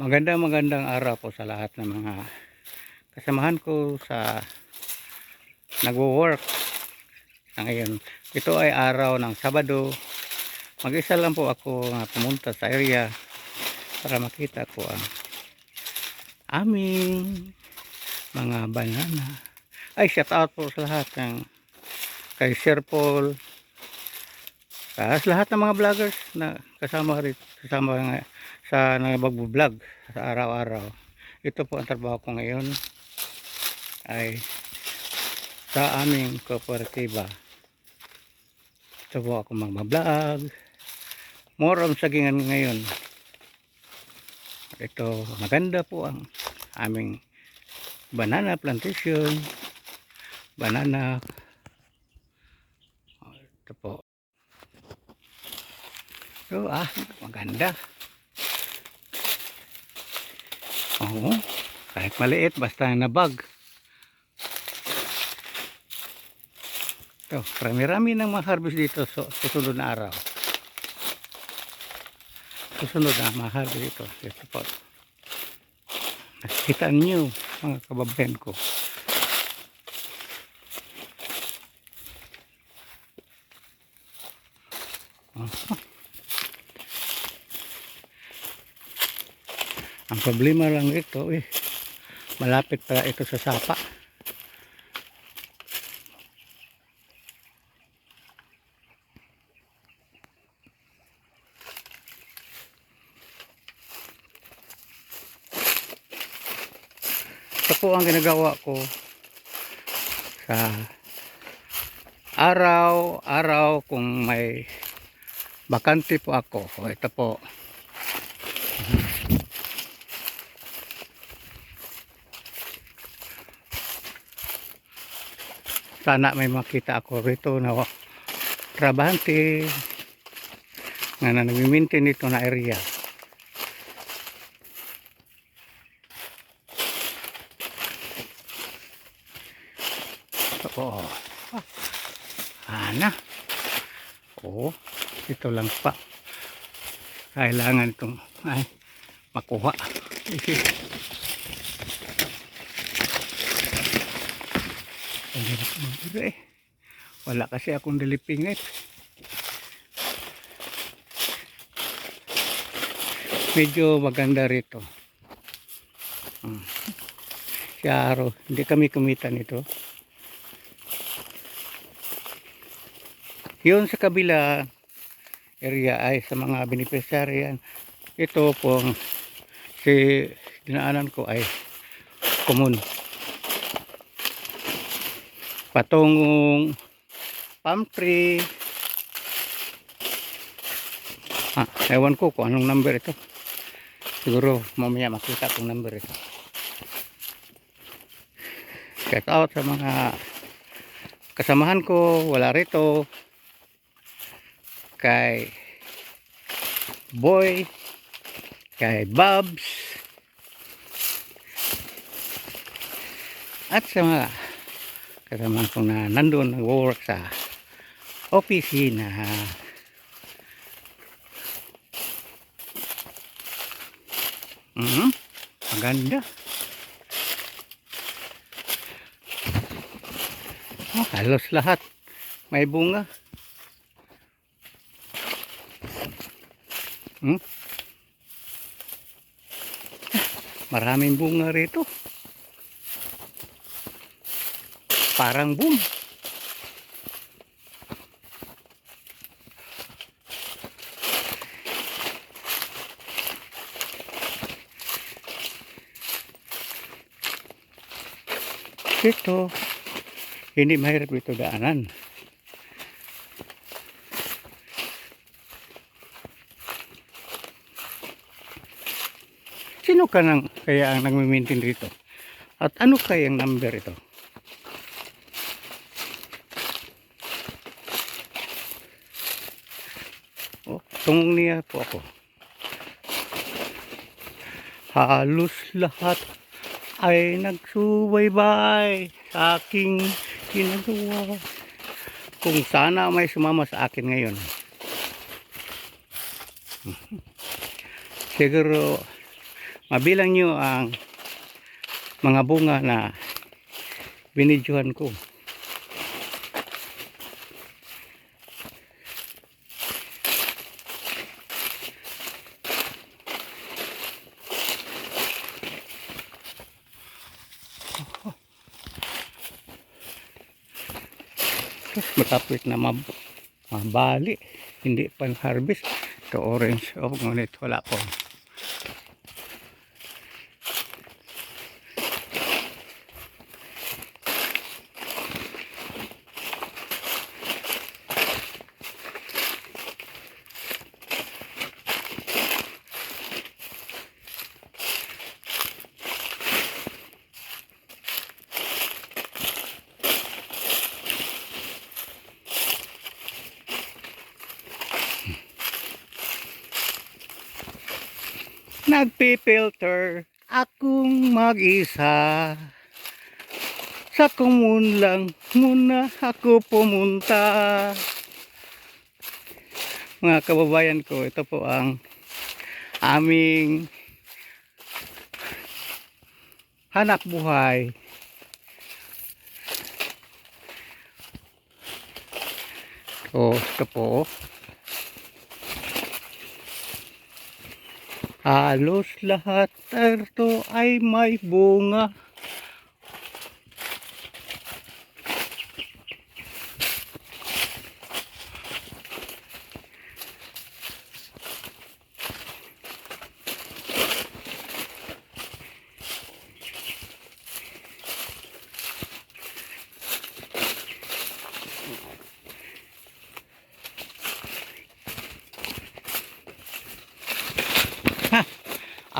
Magandang magandang araw po sa lahat ng mga kasamahan ko sa nagwo-work ngayon. Ito ay araw ng Sabado. Mag-isa lang po ako na pumunta sa area para makita ko ang aming mga banana. Ay, shout out po sa lahat ng kay Sir Paul, sa lahat ng mga vloggers na kasama rin, kasama nga sa nagbablog sa araw-araw. Ito po ang trabaho ko ngayon ay sa aming kooperatiba. Ito po ako magbablog. More on sagingan ngayon. Ito maganda po ang aming banana plantation. Banana. Ito po. So, ah, maganda. Oo. Kahit maliit, basta nabag. Ito, rami-rami ng mga harvest dito sa susunod na araw. Susunod na mga harvest dito. Ito po. Nakikita niyo mga kababayan ko. Problema lang ito eh, malapit pala ito sa sapa. Ito po ang ginagawa ko sa araw-araw kung may bakante po ako. Ito po. Sana may makita ako rito na trabahante nga na nag-maintain nito na area. Oo. Ah, ana. Oo ito lang pa. Kailangan itong ay makuha Ang hirap magbiro eh. Wala kasi akong dilipingit. Medyo maganda rito. Hmm. Hindi kami kumita nito. Yun sa kabila area ay sa mga beneficiary. Ito pong si dinaanan ko ay common patungong palm tree. Ah, ewan ko kung anong number ito. Siguro mamaya makita kong number ito. Shout out sa mga kasamahan ko. Wala rito. Kay boy. Kay Babs. At sa mga kasama ko na nandun nag-work sa opisina. Mhm maganda. Oh, halos lahat. May bunga. Hmm? maraming bunga rito parang boom. Ito, hindi mahirap ito daanan. Sino ka nang kaya ang nagme-maintain rito? At ano kayang number ito? Oh, tungong niya po ako. Halos lahat ay nagsubaybay sa aking ginagawa. Kung sana may sumama sa akin ngayon. Siguro mabilang nyo ang mga bunga na binidyohan ko. Matapit na mab mabali. Hindi pa harvest. Ito orange. Oh, ngunit wala po. Nagpipilter akong mag-isa. Sa kumun lang muna ako pumunta. Mga kababayan ko, ito po ang aming hanap buhay. So, ito po Halos lahat ito ay may bunga.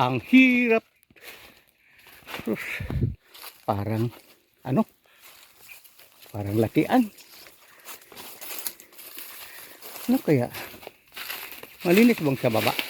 Ang hirap. Parang, ano? Parang latian. Ano kaya? Malinis bang sa baba?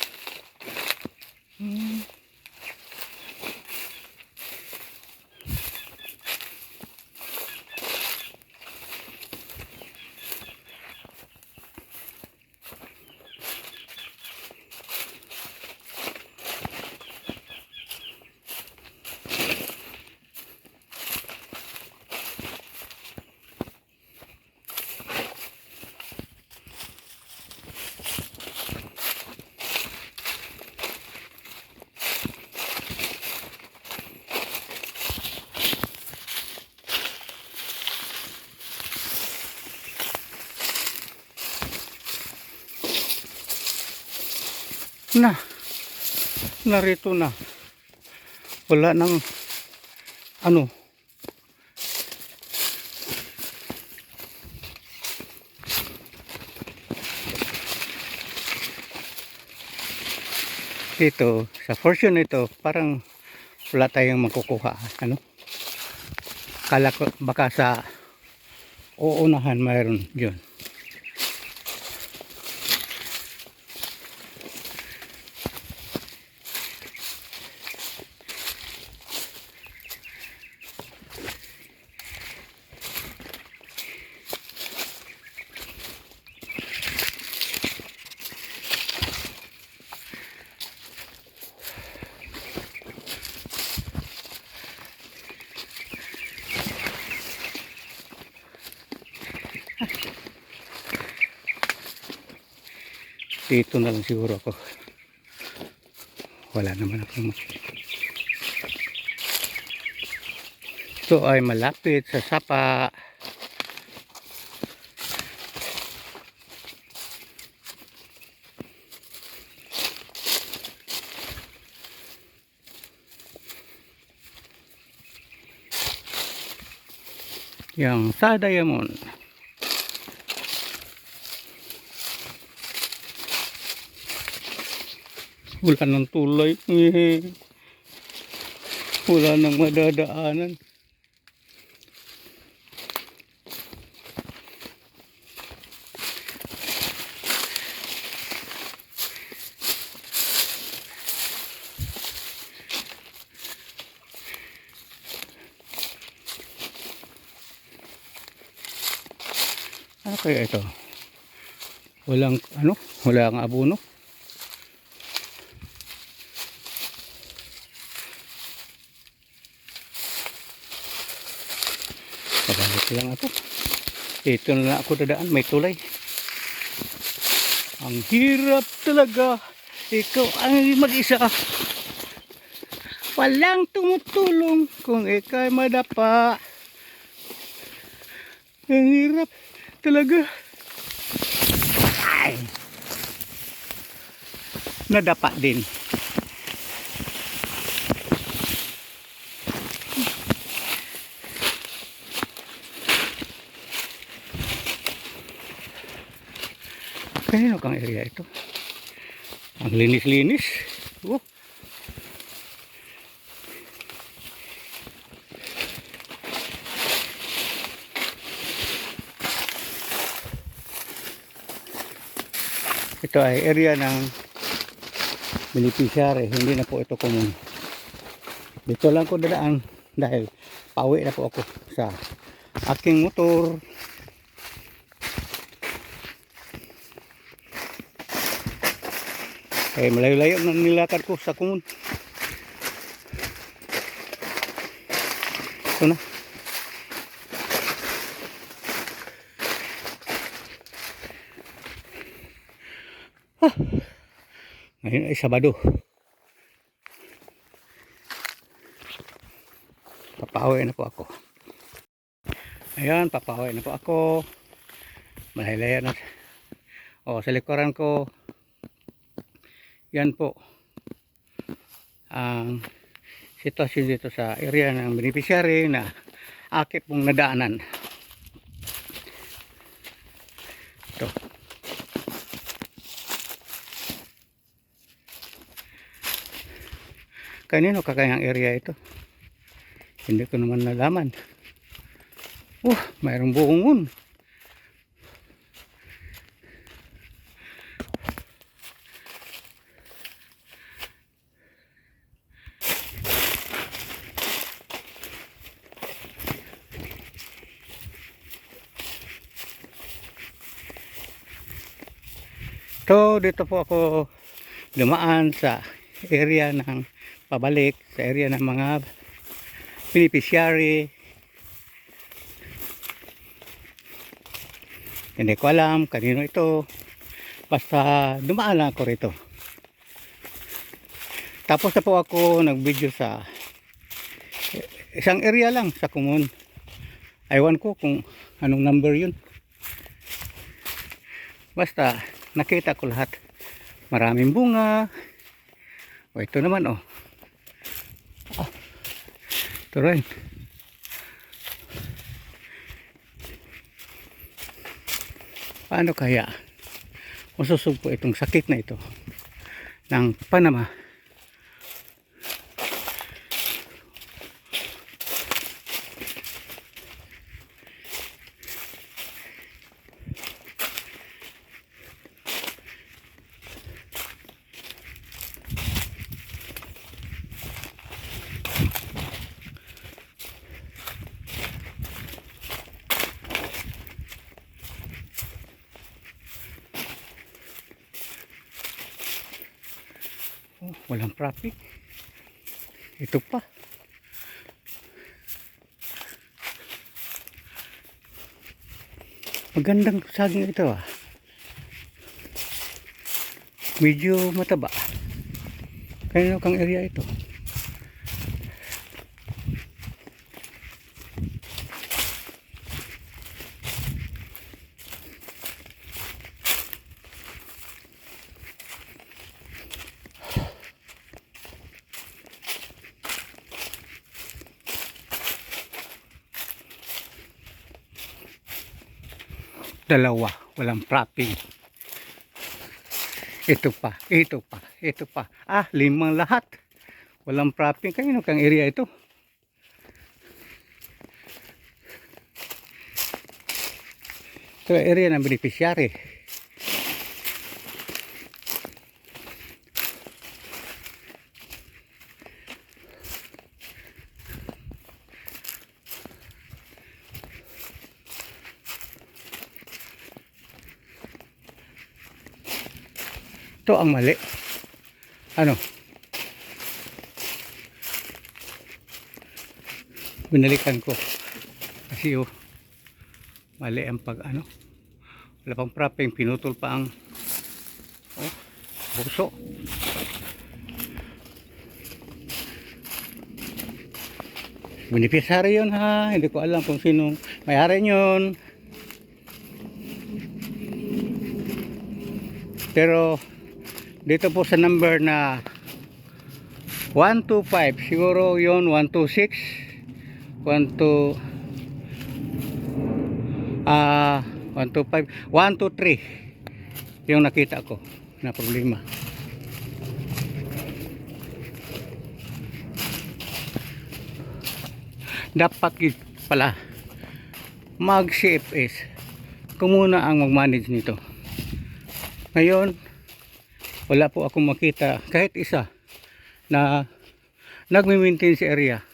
Na. Narito na. Wala nang ano. Ito sa portion nito parang wala tayong makukuha ano. Kala ko baka sa uunahan mayroon yun dito na lang siguro ako. Wala naman ako. Ito ay malapit sa sapa. Yang sa diamond wala nang tulay wala nang madadaanan. Ano kaya ito. Walang ano? Walang abono lang ako. Dito na ako dadaan, may tulay. Ang hirap talaga. Ikaw ang mag-isa. Walang tumutulong kung ikay madapa. Ang hirap talaga. Ay. Nadapa din. Kanino kang area ito? Ang linis-linis. Oh. Ito ay area ng beneficiary. Hindi na po ito common. Dito lang ko dadaan dahil pauwi na po ako sa aking motor. Eh, malayo-layo na nilakad ko sa kumun. Ito na. Ah. Ngayon ay Sabado. Papawi na po ako. Ayan, papawi na po ako. Malayo-layo na. O, sa likuran ko, yan po. Ang sitwasyon dito sa area ng beneficiary na akit pong nadaanan. Ito. Kanino kakayang area ito? Hindi ko naman nalaman. Uh mayroong buongon So, dito po ako dumaan sa area ng pabalik, sa area ng mga beneficiary. Hindi ko alam kanino ito. Basta dumaan lang ako rito. Tapos na po ako nag-video sa isang area lang sa Kumun. Aywan ko kung anong number yun. Basta nakita ko lahat. Maraming bunga. O ito naman oh. Ah, ito rin. Paano kaya masusugpo itong sakit na ito ng Panama? Oh, walang traffic. Ito pa. Magandang saging ito ah. Medyo mataba. Kanino kang area ito? Dalawa. Walang propping. Ito pa, ito pa, ito pa. Ah, limang lahat. Walang propping. Kanino kang area ito? Ito area ng beneficiary. Ito ang mali. Ano? Binalikan ko. Kasi oh, Mali ang pag ano. Wala pang propping, pinutol pa ang oh, buso. Beneficiary yun ha. Hindi ko alam kung sinong may-ari yun. Pero dito po sa number na 125 siguro yon 126 12 ah 125 123 yung nakita ko na problema. Dapat pala mag CFS kung muna ang mag-manage nito. Ngayon wala po akong makita. Kahit isa na nagme-maintain sa area.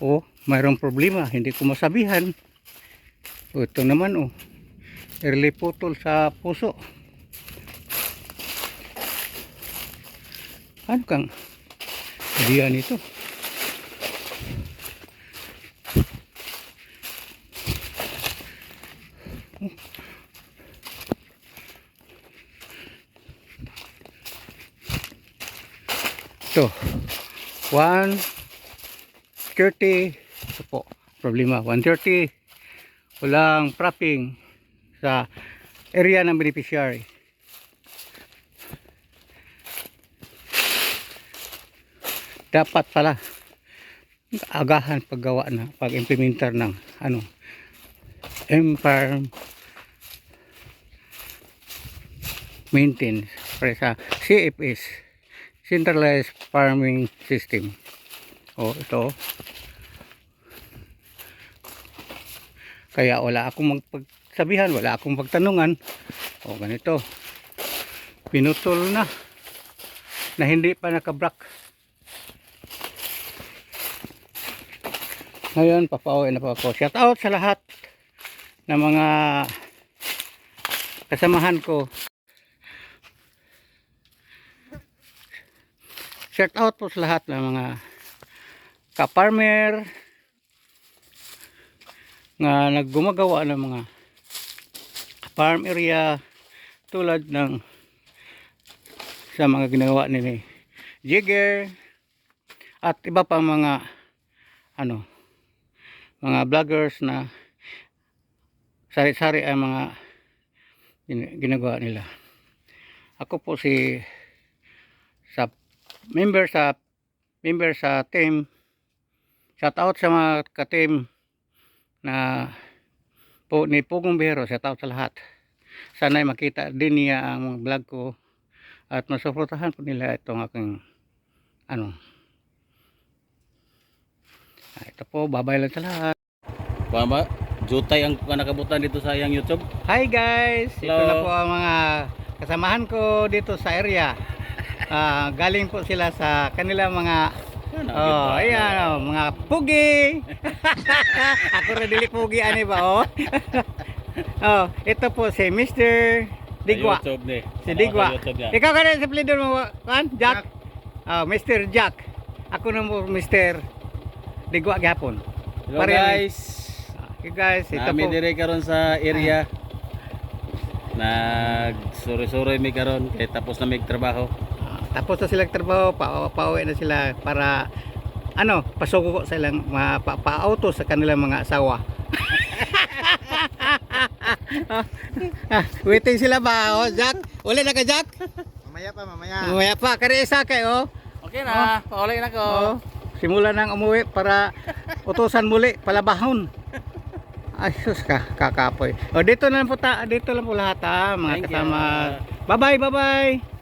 O mayroong problema hindi ko masabihan. O ito naman o. Early putol sa puso. Ano kang idea nito ito. 130 ito po problema. 130 walang propping sa area ng beneficiary. Dapat pala agahan paggawa na pag implementer ng ano M-Farm maintenance para sa CFS Centralized Farming System. O ito. Kaya wala akong magpagsabihan wala akong pagtanungan o ganito. Pinutol na. Na hindi pa nakabrak ngayon papauwi na po ako. Shout out sa lahat ng mga kasamahan ko shout out po sa lahat ng mga ka-farmer nga naggumagawa ng mga farm area tulad ng sa mga ginagawa ni Jigger at iba pa mga ano mga vloggers na sari-sari ang mga gin- ginagawa nila. Ako po si sa member sa member sa team shout out sa mga ka-team na po ni Pugong Bihero shout out sa lahat sana'y makita din niya ang mga vlog ko at masuportahan po nila itong aking ano Ah, ito po babay lang sa lahat Baba, jutay ang nakabutan dito sa iyang YouTube. Hi guys! Ito Hello. na po ang mga kasamahan ko dito sa area. Ah, galing po sila sa kanila mga Oh, ayan oh, mga pugi. Ako rin dili pugi ani ba oh. oh, ito po si Mr. Digwa. YouTube ni. Si Digwa. Sa YouTube niya. Ikaw ka rin sa pleader mo, kan? Jack. Oh, Mr. Jack. Ako na mo Mr. Digwa gapon. Hello Pareho. guys. Okay guys, ito Nami po. dire karon sa area. Nag suri-suri mi karon kay tapos na mi trabaho. Ah, tapos na silang trabaho, pa pauwi na sila para ano, pasuko sa ilang pa-auto sa kanilang mga asawa. Ah, Waiting sila ba, oh, Jack? Uli na ka, Jack? Mamaya pa, mamaya. Mamaya pa, kari isa kay, oh. Okay na, pauli na ko. oh. Simula nang umuwi para utusan muli, palabahon. Ay, sus ka, kakapoy. O, dito na lang po, ta, dito lang po lahat, ha, mga Thank you. kasama. Bye-bye, bye-bye.